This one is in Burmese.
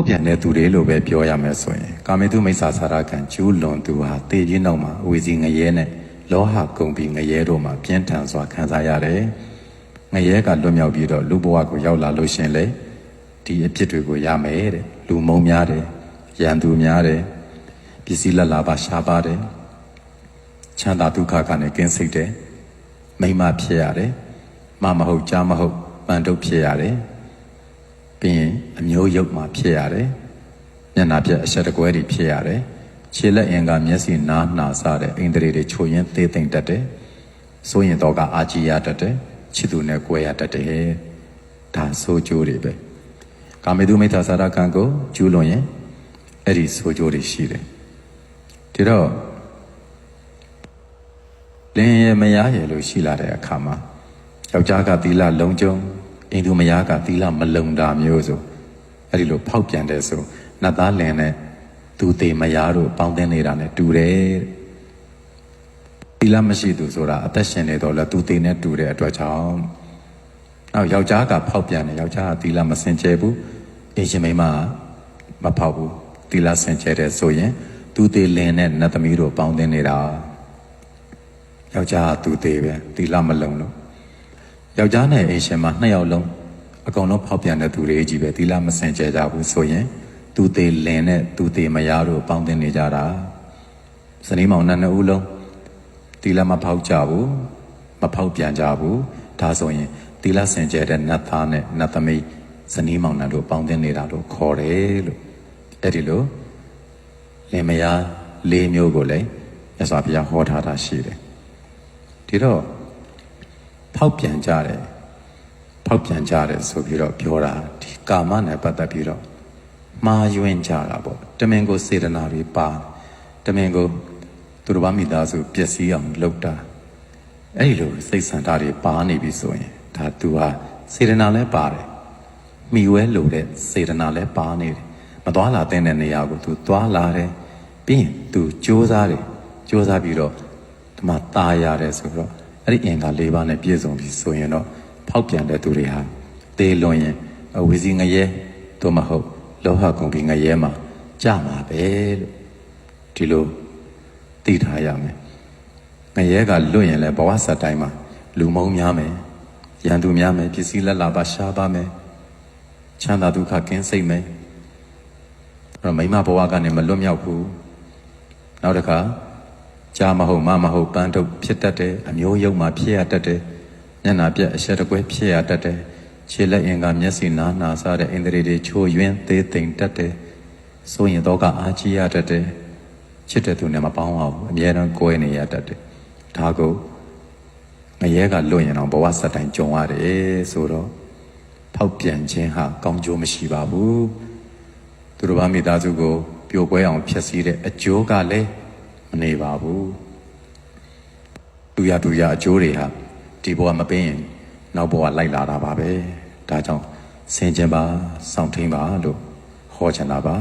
က်ပြန်တဲ့သူတွေလို့ပဲပြောရမယ်ဆိုရင်ကာမေတုမိစ္ဆာစာရကံကျူးလွန်သူဟာတေခြင်းနောက်မှာအဝီစီငရဲနဲ့လောဟကုံပြီးငရဲတို့မှာပြင်းထန်စွာခံစားရတယ်ငရဲကလွတ်မြောက်ပြီးတော့လူဘဝကိုရောက်လာလို့ရှင်လေဒီအဖြစ်တွေကိုရမယ်တဲ့လူမုံများတယ်ရန်သူများတယ်ပစ္စည်းလက်လာပါရှားပါတယ်ချမ်းသာဒုက္ခကနေကင်းစိတ်တယ်မိမ့်မဖြစ်ရတယ်မမဟုတ်ကြားမဟုတ်ပန်တုတ်ဖြစ်ရတယ် ပြီးရင်အမျိုးရုပ်မှဖြစ်ရတယ်မျက်နာပြက်အဆက်တကွဲတွေဖြစ်ရတယ်ခြေလက်အင်ကမျက်စိနားနှာစတဲ့အိန္ဒြေတွေချိုရင်သေးသိမ့်တတ်တယ်ဆိုရင်တော့ကအာကြီးရတတ်တယ်ချစ်သူနဲ့ကွဲရတတ်တယ်ဒါဆိုကြိုးတွေပဲကာမေတုမိစ္ဆာစာရကံကိုကျူးလွန်ရင်အဲ့ဒီဆိုကြိုးတွေရှိတယ်ဒီတော့လင်းရမရရလို့ရှိလာတဲ့အခါမှာယောက်ျားကသီလလုံးကျုံ အိမ်သူမယားကသီလမလုံတာမျိုးဆိုအဲ့ဒီလိုဖောက်ပြန်တဲ့ဆိုနတ်သားလင်နဲ့သူသေးမယားတို့ပေါင်းတင်နေတာနဲ့တူတယ်တဲ့သီလမရှိသူဆိုတာအသက်ရှင်နေတော့လဲသူသေးနဲ့တူတဲ့အတွက်ကြောင့်နောက်ယောက်ျားကဖောက်ပြန်တယ်ယောက်ျားကသီလမစင်ကြယ်ဘူးအိမ်ရှင်မိန်းမကမဖောက်ဘူးသီလစင်ကြယ်တယ်ဆိုရင်သူသေးလင်နဲ့နတ်သမီးတို့ပေါင်းတင်နေတာယောက်ျားကသူသေးပဲသီလမလုံလို့ ယောက်ျားနဲ့အိမ်ရှင်မနှစ်ယောက်လုံးအကုန်လုံးဖောက်ပြန်တဲ့သူတွေကြီးပဲသီလမစင်ကြယ်ကြဘူးဆိုရင်သူသေးလင်နဲ့သူသေးမယားတို့ပေါင်းတင်နေကြတာဇနီးမောင်နှံနှစ်ဦးလုံးသီလမဖောက်ကြဘူးမဖောက်ပြန်ကြဘူးဒါဆိုရင်သီလစင်ကြယ်တဲ့နတ်သားနဲ့နတ်သမီးဇနီးမောင်နှံတို့ပေါင်းတင်နေတာလို့ခေါ်တယ်လို့အဲ့ဒီလိုလင်မယားလေးမျိုးကိုလည်းမြတ်စွာဘုရားဟောထားတာရှိတယ်ဒီတော့ ဖောက်ပြန်ကြတယ်ဖောက်ပြန်ကြတယ်ဆိုပြီးတော့ပြောတာဒီကာမနဲ့ပတ်သက်ပြီးတော့မှားယွင်းကြတာပေါ့တမင်ကိုစေတနာတွေပါတမင်ကိုသူတို့ဘာမိသားစုပျက်စီးအောင်လုပ်တာအဲ့ဒီလိုစိတ်ဆန္ဒတွေပါနေပြီဆိုရင်ဒါသူဟာစေတနာလည်းပါတယ်မိဝဲလိုတဲ့စေတနာလည်းပါနေတယ်မသွားလာတဲ့နေရာကိုသူသွားလာတယ်ပြီးရင်သူစ조사တယ်စ조사ပြီးတော့ဒီမှာตายရတယ်ဆိုတော့ အဲ့ဒီအင်္ဂါ၄ပါးနဲ့ပြည့်စုံပြီဆိုရင်တော့ဖောက်ပြန်တဲ့သူတွေဟာတေလွန်ရင်အဝီစီငရဲတို့မဟုတ်လောဟကုန်ပြီးငရဲမှာကြာမှာပဲလို့ဒီလိုသိထားရမယ်ငရဲကလွတ်ရင်လည်းဘဝဆက်တိုင်းမှာလူမုံများမယ်ရန်သူများမယ်ပစ္စည်းလက်လာပါရှားပါမယ်ချမ်းသာဒုက္ခကင်းစိတ်မယ်အဲ့တော့မိမဘဝကနေမလွတ်မြောက်ဘူးနောက်တစ်ခါ ကြာမဟုတ်မမဟုတ်ပန်းထုတ်ဖြစ်တတ်တယ်အမျိုးယုံမှာဖြစ်ရတတ်တယ်မျက်နာပြက်အဆက်တကွဲဖြစ်ရတတ်တယ်ခြေလက်အင်ကမျက်စိနားနာစားတဲ့အိန္ဒြေတွေချိုးယွင်းသေးသိမ့်တတ်တယ်ဆိုရင်တော့ကအားကြီးရတတ်တယ်ချစ်တဲ့သူနဲ့မပေါင်းအောင်အမြဲတမ်းကိုယ်နေရတတ်တယ်ဒါကိုငရဲကလွတ်ရင်တော့ဘဝဆက်တိုင်းကြုံရတယ်ဆိုတော့ဖောက်ပြန်ခြင်းဟာကောင်းကျိုးမရှိပါဘူးသူတို့ဘာမိသားစုကိုပျော်ပွဲအောင်ဖျက်ဆီးတဲ့အကျိုးကလည်း မနေပါဘူးသူရသူရအကျိုးတွေဟာဒီဘဝမပင်းရင်နောက်ဘဝလိုက်လာတာပါပဲဒါကြောင့်ဆင်ခြင်ပါစောင့်ထိန်ပါလို့ဟောချင်တာပါ